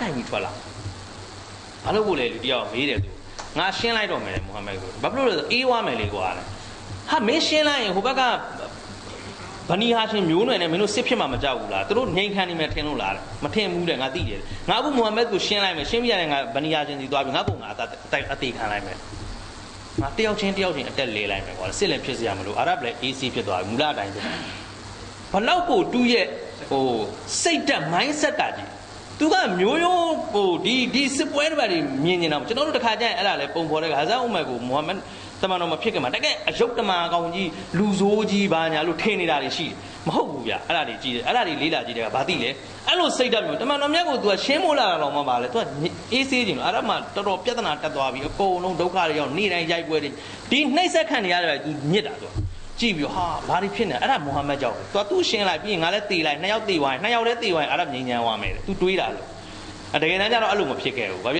ကင်ကြီးထွက်လာဘာလို့ကိုလဲလူတယောက်မေးတယ်သူငါရှင်းလိုက်တော့မယ်မိုဟာမက်ကဘာဖြစ်လို့လဲဆိုအေးဝါမယ်လေကွာလေဟာမင်းရှင်းလိုက်ရင်ဟိုဘက်ကဗနီဟာချင်းမျိုးနွယ်နဲ့မင်းတို့စစ်ဖြစ်မှာမကြောက်ဘူးလားသူတို့ငိန်ခံနေမယ်ထင်လို့လားတဲ့မထင်ဘူးတဲ့ငါသိတယ်ငါအခုမိုဟာမက်ကိုရှင်းလိုက်မယ်ရှင်းပြရတယ်ငါဗနီဟာချင်းစီသွားပြီငါ့ကိုငါအတိုက်အသေးခံလိုက်မယ်ငါတယောက်ချင်းတယောက်ချင်းအတက်လေလိုက်မယ်ကွာစစ်လည်းဖြစ်စရာမလိုအာရဗ်လည်း AC ဖြစ်သွားပြီမူလအတိုင်းဖြစ်တယ်ဘလောက်ကိုတူးရဲ့ဟိုစိတ်တက် mindset တာကြီး သူကမျိုးရိုးဟိုဒီဒီစစ်ပွဲတွေပါတွေမြင်နေတာကျွန်တော်တို့တစ်ခါကျရင်အဲ့ဒါလဲပုံဖော်တဲ့ခါဇာဥမတ်ကိုမိုဟာမက်တမန်တော်မဖြစ်ခင်မှာတကယ်အယုတ်တမန်ကောင်ကြီးလူဆိုးကြီးပါညာလို့ထင်နေတာတွေရှိတယ်မဟုတ်ဘူးဗျအဲ့ဒါတွေကြည့်တယ်အဲ့ဒါတွေလေးလာကြည့်တယ်ကဘာသိလဲအဲ့လိုစိတ်တက်မျိုးတမန်တော်မြတ်ကို तू ကရှင်းမိုးလာတာတော့မှပါလေ तू ကအေးဆေးခြင်းလို့အဲ့ဒါမှတော်တော်ပြဿနာတက်သွားပြီအကုန်လုံးဒုက္ခတွေရောက်နေတိုင်းရိုက်ပွဲတွေဒီနှိမ့်ဆက်ခံနေရတယ် तू ညစ်တာ तू ကြည့်ပြီးဟာဘာတွေဖြစ်နေအဲ့ဒါမိုဟာမက်ကြောင့်သူကသူ့ရှင်းလိုက်ပြီးရင်ငါလည်းတေးလိုက်နှစ်ယောက်တေးသွားရင်နှစ်ယောက်လည်းတေးသွားရင်အဲ့ဒါငြိမ်းချမ်းသွားမယ်တဲ့သူတွေးတာလို့အတကယ်တမ်းကျတော့အဲ့လိုမဖြစ်ခဲ့ဘူးဘာဖြစ်